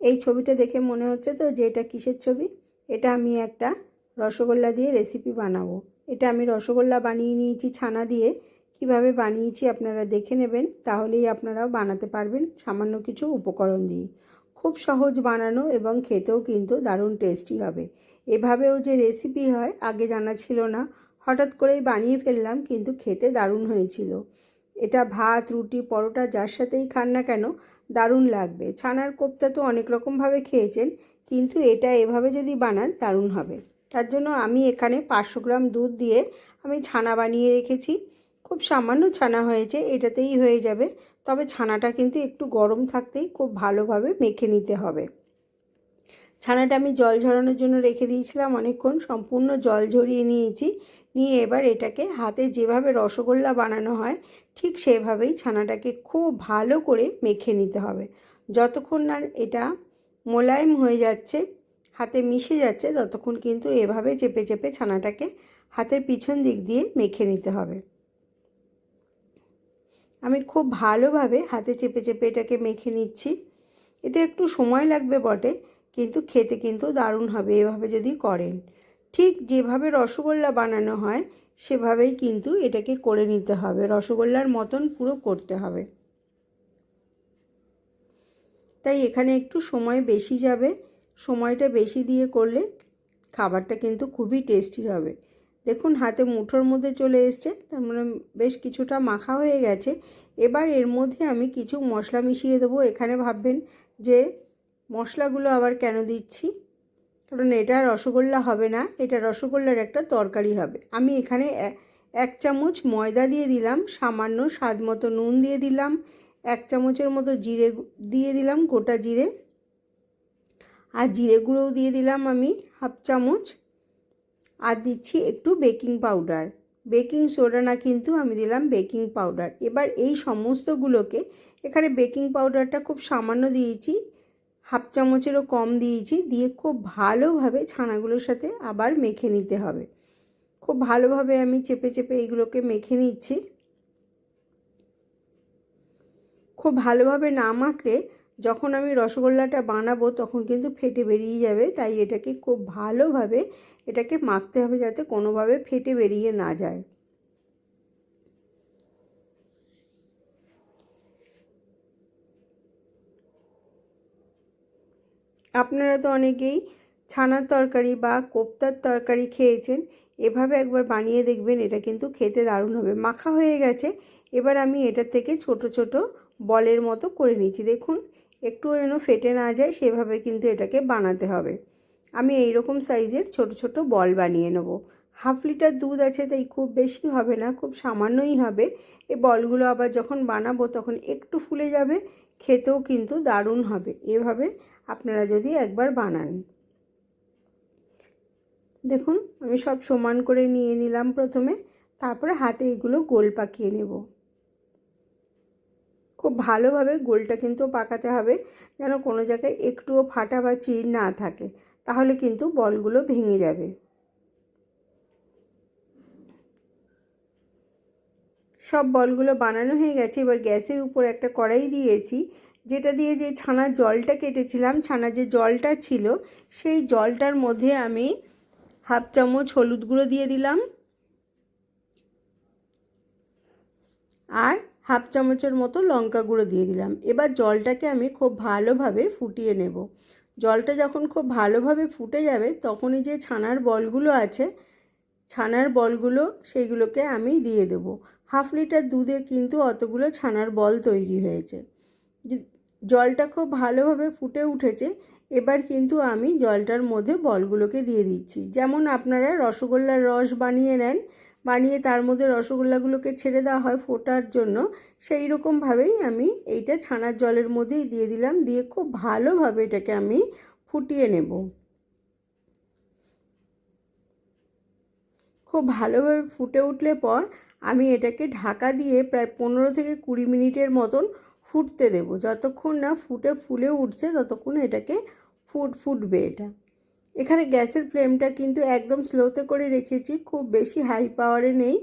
এই ছবিটা দেখে মনে হচ্ছে তো যে এটা কিসের ছবি? এটা আমি একটা রসগোল্লা দিয়ে রেসিপি বানাবো। এটা আমি রসগোল্লা বানিয়ে নিয়েছি ছানা দিয়ে। কীভাবে বানিয়েছি আপনারা দেখে নেবেন, তাহলেই আপনারাও বানাতে পারবেন সামান্য কিছু উপকরণ দিয়ে। খুব সহজ বানানো এবং খেতেও কিন্তু দারুণ টেস্টি হবে। এভাবেও যে রেসিপি হয়, আগে জানা ছিল না। হঠাৎ করেই বানিয়ে ফেললাম, কিন্তু খেতে দারুণ হয়েছিল। এটা ভাত, রুটি, পরোটা, যার সাথেই খান না কেন দারুণ লাগবে। ছানার কোপ্তা তো অনেক রকমভাবে খেয়েছেন, কিন্তু এটা এভাবে যদি বানান দারুণ হবে। তার জন্য আমি এখানে পাঁচশো গ্রাম দুধ দিয়ে আমি ছানা বানিয়ে রেখেছি। খুব সামান্য ছানা হয়েছে, এটাতেই হয়ে যাবে। তবে ছানাটা কিন্তু একটু গরম থাকতেই খুব ভালোভাবে মেখে নিতে হবে। ছানাটা আমি জল ঝরানোর জন্য রেখে দিয়েছিলাম অনেকক্ষণ, সম্পূর্ণ জল ঝরিয়ে নিয়েছি। নিয়ে এবার এটাকে হাতে যেভাবে রসগোল্লা বানানো হয় ঠিক সেভাবেই ছানাটাকে খুব ভালো করে মেখে নিতে হবে। যতক্ষণ না এটা মোলায়েম হয়ে যাচ্ছে, হাতে মিশে যাচ্ছে, ততক্ষণ কিন্তু এভাবে চেপে চেপে ছানাটাকে হাতের পিছন দিক দিয়ে মেখে নিতে হবে। আমি খুব ভালোভাবে হাতে চেপে চেপে এটাকে মেখে নিচ্ছি। এটা একটু সময় লাগবে বটে, কিন্তু খেতে কিন্তু দারুণ হবে, এভাবে যদি করেন। ঠিক যেভাবে রসগোল্লা বানানো হয় সেভাবেই কিন্তু এটাকে করে নিতে হবে। রসগোল্লার মতন পুরো করতে হবে। তাই এখানে একটু সময় বেশি যাবে। সময়টা বেশি দিয়ে করলে খাবারটা কিন্তু খুবই টেস্টি হবে। দেখুন, হাতে মুঠোর মধ্যে চলে এসছে। তার মানে বেশ কিছুটা মাখা হয়ে গেছে। এবার এর মধ্যে আমি কিছু মশলা মিশিয়ে দেবো। এখানে ভাববেন যে, মশলাগুলো আবার কেন দিচ্ছি? কারণ এটা রসগোল্লা হবে না, এটা রসগোল্লার একটা তরকারি হবে। আমি এখানে এক চামচ ময়দা দিয়ে দিলাম, সামান্য স্বাদ মতো নুন দিয়ে দিলাম, এক চামচের মতো জিরে দিয়ে দিলাম গোটা জিরে। আর জিরে গুঁড়োও দিয়ে দিলাম আমি হাফ চামচ। আর দিচ্ছি একটু বেকিং পাউডার। বেকিং সোডা না কিন্তু আমি দিলাম বেকিং পাউডার। এবার এই সমস্তগুলোকে, এখানে বেকিং পাউডারটা খুব সামান্য দিয়েছি। হাফ চামচেরও কম দিয়েছি, দিয়ে খুব ভালোভাবে ছানাগুলোর সাথে আবার মেখে নিতে হবে। খুব ভালোভাবে আমি চেপে চেপে এইগুলোকে মেখে নিচ্ছি। খুব ভালোভাবে না মাখলে যখন আমি রসগোল্লাটা বানাবো তখন কিন্তু ফেটে বেরিয়ে যাবে, তাই এটাকে খুব ভালোভাবে এটাকে মাখতে হবে যাতে কোনোভাবে ফেটে বেরিয়ে না যায়। আপনারা তো অনেকেই ছানার তরকারি বা কোপ্তার তরকারি খেয়েছেন। এভাবে একবার বানিয়ে দেখবেন, এটা কিন্তু খেতে দারুণ হবে। মাখা হয়ে গেছে, এবার আমি এটা থেকে ছোট ছোট বলের মতো করে নিচ্ছি। দেখুন, একটু যেন ফেটে না যায়, সেভাবে কিন্তু এটাকে বানাতে হবে। আমি এই রকম সাইজের ছোট ছোট বল বানিয়ে নেব। হাফ লিটার দুধ আছে, তাই খুব বেশি হবে না, খুব সামান্যই হবে। এই বলগুলো আবার যখন বানাবো, তখন একটু ফুলে যাবে খেতেও কিন্তু দারুণ হবে। এভাবে আপনারা যদি একবার বানান। দেখুন, আমি সব সমান করে নিয়ে নিলাম প্রথমে, তারপরে হাতে এগুলো গোল পাকিয়ে নেব। খুব ভালোভাবে গোলটা কিন্তু পাকাতে হবে, যেন কোনো জায়গায় একটুও ফাটা বা চির না থাকে, তাহলে কিন্তু বলগুলো ভেঙে যাবে। সব বলগুলো বানানো হয়ে গেছে। এবার গ্যাসের উপর একটা কড়াই দিয়েছি, যেটা দিয়ে যে ছানার জলটা কেটেছিলাম, ছানার যে জলটা ছিল, সেই জলটার মধ্যে আমি হাফ চামচ হলুদ গুঁড়ো দিয়ে দিলাম আর হাফ চামচের মতো লঙ্কা গুঁড়ো দিয়ে দিলাম। এবার জলটাকে আমি খুব ভালোভাবে ফুটিয়ে নেব। জলটা যখন খুব ভালোভাবে ফুটে যাবে, তখনই যে ছানার বলগুলো আছে, ছানার বলগুলো সেইগুলোকে আমি দিয়ে দেব। হাফ লিটার দুধে কিন্তু অতগুলো ছানার বল তৈরি হয়েছে। জলটা খুব ভালোভাবে ফুটে উঠেছে। এবার কিন্তু আমি জলটার মধ্যে বলগুলোকে দিয়ে দিচ্ছি। যেমন আপনারা রসগোল্লার রস বানিয়ে নেন, বানিয়ে তার মধ্যে রসগোল্লাগুলোকে ছেড়ে দেওয়া হয় ফোটার জন্য সেই রকমভাবেই আমি এইটা ছানার জলের মধ্যেই দিয়ে দিলাম। দিয়ে খুব ভালোভাবে এটাকে আমি ফুটিয়ে নেব। খুব ভালোভাবে ফুটে উঠলে পর আমি এটাকে ঢাকা দিয়ে প্রায় পনেরো থেকে কুড়ি মিনিটের মতন ফুটতে দেব। যতক্ষণ না ফুটে ফুলে উঠছে, ততক্ষণ এটাকে ফুট, ফুটবে এটা। এখানে গ্যাসের ফ্লেমটা কিন্তু একদম স্লোতে করে রেখেছি, খুব বেশি হাই পাওয়ারে নেই।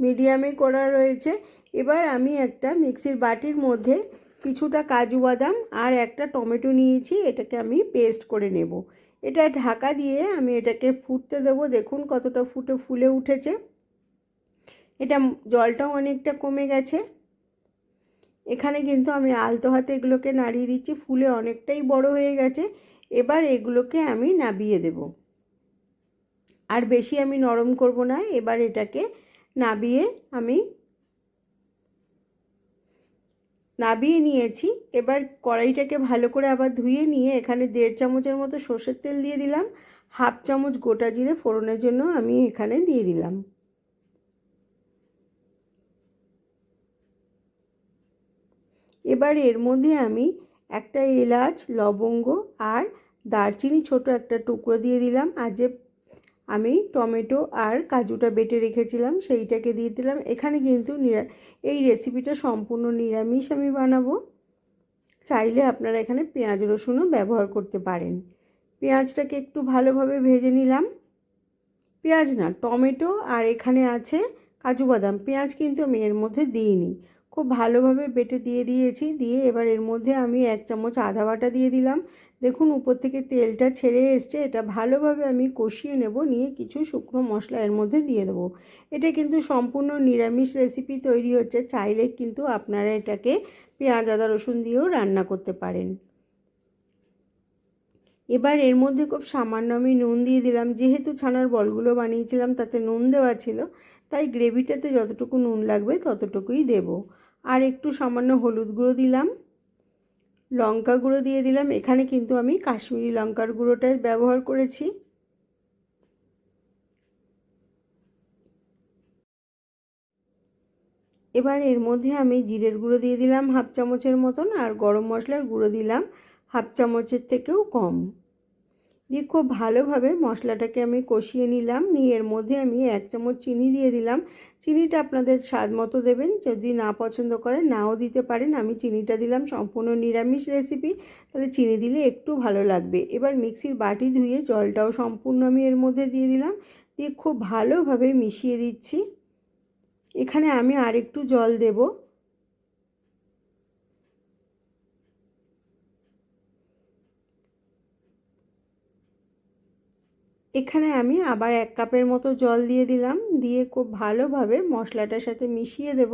মিডিয়ামে করা রয়েছে। এবার আমি একটা মিক্সির বাটির মধ্যে কিছুটা কাজু বাদাম আর একটা টমেটো নিয়েছি, এটাকে আমি পেস্ট করে নেব। এটা ঢাকা দিয়ে আমি এটাকে ফুটতে দেবো। দেখুন কতটা ফুটে, ফুলে উঠেছে। এটা জলটাও অনেকটা কমে গেছে। এখানে কিন্তু আমি আলতো হাতে এগুলোকে নাড়িয়ে দিচ্ছি। ফুলে অনেকটাই বড় হয়ে গেছে। এবার এগুলোকে আমি নাবিয়ে দেব। আর বেশি আমি নরম করব না। এবার এটাকে নাবিয়ে আমি নাবিয়ে নিয়েছি। এবার কড়াইটাকে ভালো করে আবার ধুয়ে নিয়ে এখানে দেড় চামচের মতো সর্ষের তেল দিয়ে দিলাম। হাফ চামচ গোটা জিরে ফোড়নের জন্য আমি এখানে দিয়ে দিলাম। এবার এর মধ্যে আমি একটা এলাচ, লবঙ্গ আর দারচিনি ছোট একটা টুকরো দিয়ে দিলাম। আর যে আমি টমেটো আর কাজুটা বেটে রেখেছিলাম, সেইটাকে দিয়ে দিলাম। এখানে কিন্তু নিরা, এই রেসিপিটা সম্পূর্ণ নিরামিষ আমি বানাবো। চাইলে আপনারা এখানে পেঁয়াজ রসুনও ব্যবহার করতে পারেন। পেঁয়াজটাকে একটু ভালোভাবে ভেজে নিলাম। পেঁয়াজ না, টমেটো আর এখানে আছে কাজু বাদাম। পেঁয়াজ কিন্তু আমি এর মধ্যে দিইনি। খুব ভালোভাবে বেটে দিয়ে দিয়েছি। দিয়ে এবার এর মধ্যে আমি এক চামচ আদা বাটা দিয়ে দিলাম। দেখুন, উপর থেকে তেলটা ছেড়ে এসছে। এটা ভালোভাবে আমি কষিয়ে নেব। নিয়ে কিছু শুকনো মশলা এর মধ্যে দিয়ে দেবো। এটা কিন্তু সম্পূর্ণ নিরামিষ রেসিপি তৈরি হচ্ছে। চাইলে কিন্তু আপনারা এটাকে পেঁয়াজ, আদা, রসুন দিয়েও রান্না করতে পারেন। এবার এর মধ্যে খুব সামান্য আমি নুন দিয়ে দিলাম। যেহেতু ছানার বলগুলো বানিয়েছিলাম, তাতে নুন দেওয়া ছিল, তাই গ্রেভিটাতে যতটুকু নুন লাগবে ততটুকুই দেব। আর একটু সামান্য হলুদ গুঁড়ো দিলাম। লঙ্কা গুঁড়ো দিয়ে দিলাম। এখানে কিন্তু আমি কাশ্মীরি লঙ্কার গুঁড়োটা ব্যবহার করেছি। এবার এর মধ্যে আমি জিরের গুঁড়ো দিয়ে দিলাম হাফ চামচের মতন আর গরম মশলার গুঁড়ো দিলাম হাফ চামচের থেকেও কম। দিয়ে খুব ভালোভাবে মশলাটাকে আমি কষিয়ে নিলাম। নিয়ে এর মধ্যে আমি এক চামচ চিনি দিয়ে দিলাম। চিনিটা আপনাদের স্বাদ মতো দেবেন। যদি না পছন্দ করেন, নাও দিতে পারেন। আমি চিনিটা দিলাম সম্পূর্ণ নিরামিষ রেসিপি। তাহলে চিনি দিলে একটু ভালো লাগবে। এবার মিক্সির বাটি ধুয়ে জলটাও সম্পূর্ণ আমি এর মধ্যে দিয়ে দিলাম। দিয়ে খুব ভালোভাবে মিশিয়ে দিচ্ছি। এখানে আমি আর একটু জল দেবো। এখানে আমি আবার এক কাপের মতো জল দিয়ে দিলাম। দিয়ে খুব ভালোভাবে মশলাটার সাথে মিশিয়ে দেব।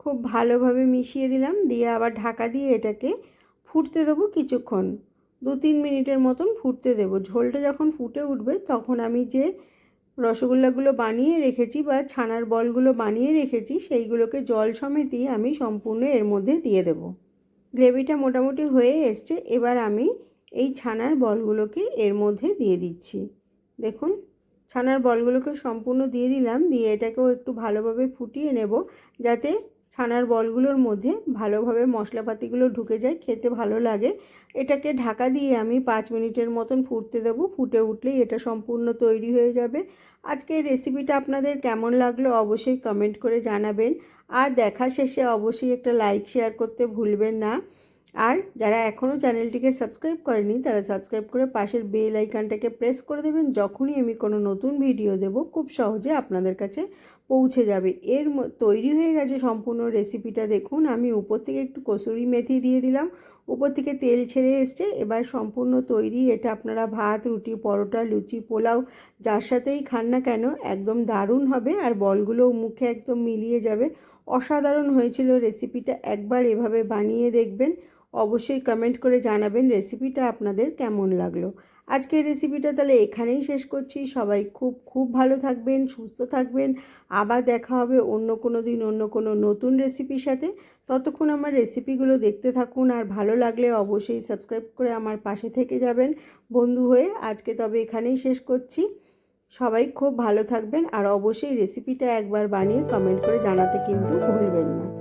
খুব ভালোভাবে মিশিয়ে দিলাম। দিয়ে আবার ঢাকা দিয়ে এটাকে ফুটতে দেবো কিছুক্ষণ। দু তিন মিনিটের মতন ফুটতে দেব। ঝোলটা যখন ফুটে উঠবে তখন আমি যে রসগোল্লাগুলো বানিয়ে রেখেছি বা ছানার বলগুলো বানিয়ে রেখেছি সেইগুলোকে জল সমেতই আমি সম্পূর্ণ এর মধ্যে দিয়ে দেবো। গ্রেভিটা মোটামুটি হয়ে এসছে, এবার আমি এই ছানার বলগুলোকে এর মধ্যে দিয়ে দিচ্ছি। দেখুন, ছানার বলগুলোকে সম্পূর্ণ দিয়ে দিলাম, দিয়ে এটাকেও একটু ভালোভাবে ফুটিয়ে নেব, যাতে ছানার বলগুলোর মধ্যে ভালোভাবে মশলাপাতিগুলো ঢুকে যায়, খেতে ভালো লাগে। এটাকে ঢাকা দিয়ে আমি পাঁচ মিনিটের মতন ফুটতে দেবো। ফুটে উঠলেই এটা সম্পূর্ণ তৈরি হয়ে যাবে। আজকে রেসিপিটা আপনাদের কেমন লাগল অবশ্যই কমেন্ট করে জানাবেন। আর দেখা শেষে অবশ্যই একটা লাইক শেয়ার করতে ভুলবেন না। আর যারা এখনও চ্যানেলটিকে সাবস্ক্রাইব করেনি, তারা সাবস্ক্রাইব করে পাশের বেল আইকনটাকে প্রেস করে দেবেন। যখনই আমি কোনো নতুন ভিডিও দেব, খুব সহজে আপনাদের কাছে পৌঁছে যাবে। এর তৈরি হয়ে গেছে সম্পূর্ণ রেসিপিটা। দেখুন, আমি উপর থেকে একটু কসুরি মেথি দিয়ে দিলাম। উপর থেকে তেল ছেড়ে এসছে। এবার সম্পূর্ণ তৈরি। এটা আপনারা ভাত, রুটি, পরোটা, লুচি, পোলাও, যার সাথেই খান না কেন, একদম দারুণ হবে আর বলগুলোও মুখে একদম মিলিয়ে যাবে। অসাধারণ হয়েছিল রেসিপিটা। একবার এভাবে বানিয়ে দেখবেন। অবশ্যই কমেন্ট করে জানাবেন রেসিপিটা আপনাদের কেমন লাগল। আজকের রেসিপিটা তাহলে এখানেই শেষ করছি। সবাই খুব খুব ভালো থাকবেন, সুস্থ থাকবেন। আবার দেখা হবে অন্য কোনো দিন, অন্য কোনো নতুন রেসিপির সাথে। ততক্ষণ আমার রেসিপিগুলো দেখতে থাকুন আর ভালো লাগলে অবশ্যই সাবস্ক্রাইব করে আমার পাশে থেকে যাবেন। বন্ধু হয়ে আজকে তবে এখানেই শেষ করছি। সবাই খুব ভালো থাকবেন আর অবশ্যই রেসিপিটা একবার বানিয়ে কমেন্ট করে জানাতে কিন্তু ভুলবেন না।